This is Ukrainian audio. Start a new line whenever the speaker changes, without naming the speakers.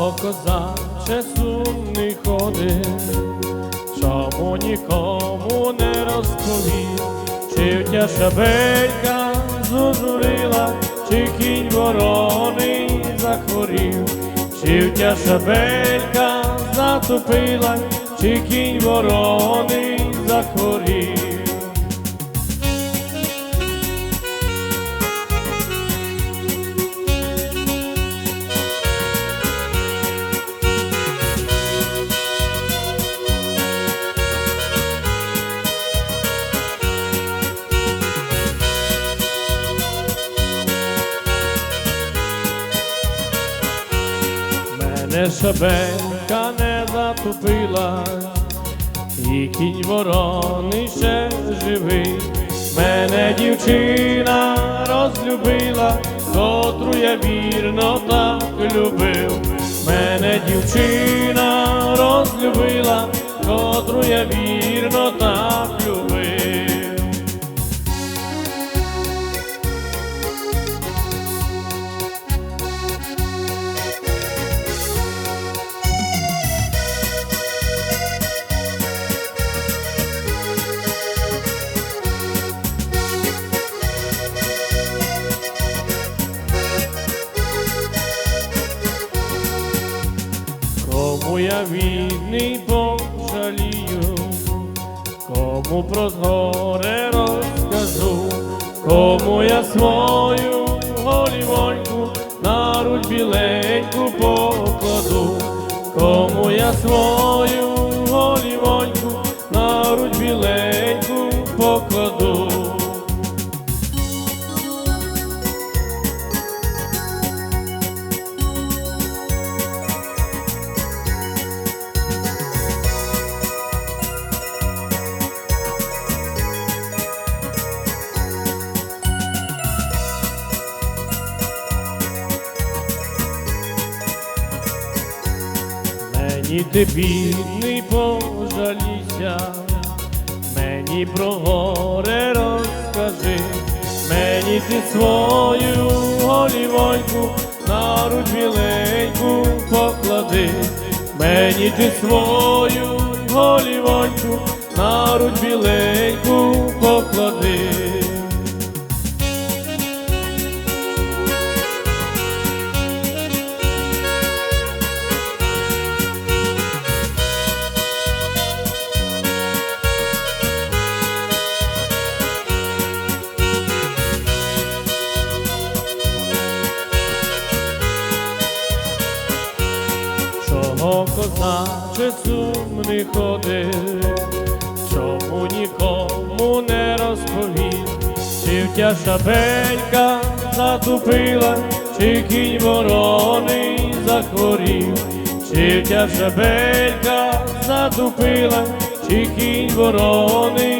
Чого козаче сумний ходить, чому нікому не розповів, чи втя шабелька зужурила, чи кінь вороний захворів, чи втя шабелька затопила, чи кінь вороний захворів. Мене шабелька не затупила, і кінь ворони ще живий. Мене дівчина розлюбила, котру я вірно так любив. Мене дівчина розлюбила, котру я вірно так Я вільний пожалію, кому про згоре розкажу, кому я свою голівоньку на руль біленьку покладу, кому я свою Мені ти бідний пожалійся, мені про горе розкажи, мені ти свою голівоньку на руч біленьку поклади, мені ти свою голівоньку на руч біленьку поклади. Чого козаче сумний ходив, чому нікому не розповів, чи втя шабелька затупила, чи кінь вороний захворів, чи втя шабелька затупила, чи кінь вороний.